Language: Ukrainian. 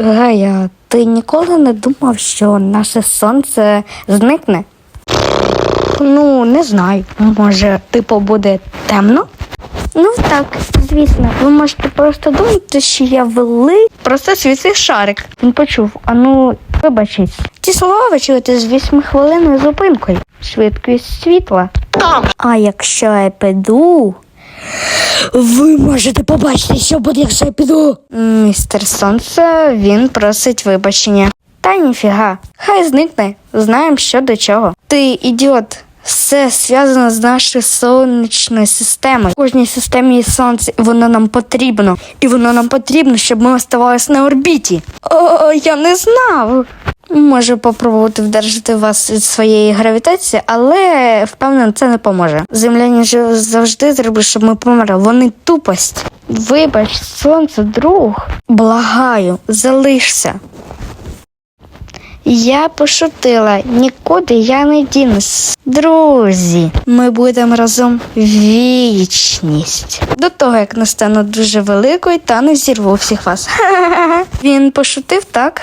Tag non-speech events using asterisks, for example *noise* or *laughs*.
Гая, ти ніколи не думав, що наше сонце зникне? Ну, не знаю. Може, типу буде темно? Ну так, звісно, ви можете просто думати, що я великий, просто світлий шарик. Він почув, а ну, вибачись. Ці слова ви чуєте з восьмихвилинною зупинкою. Швидкість світла. А якщо я піду. Ви можете побачити, що буде, якщо я піду. Містер Сонце, він просить вибачення. Та ніфіга, хай зникне. Знаємо, що до чого. Ти ідіот. Все зв'язано з нашою сонячною системою. Кожній системі є сонце, і воно нам потрібно. І воно нам потрібно, щоб ми оставалися на орбіті. О, я не знав. Можу попробувати вдержати вас від своєї гравітації, але впевнено, це не поможе. Земляні ж завжди зроблять, щоб ми померли. Вони тупость. Вибач, сонце, друг. Благаю, залишся. Я пошутила, нікуди я не дінусь. Друзі, ми будемо разом вічність. До того, як не стану дуже великою та не зірву всіх вас. *laughs* Він пошутив, так?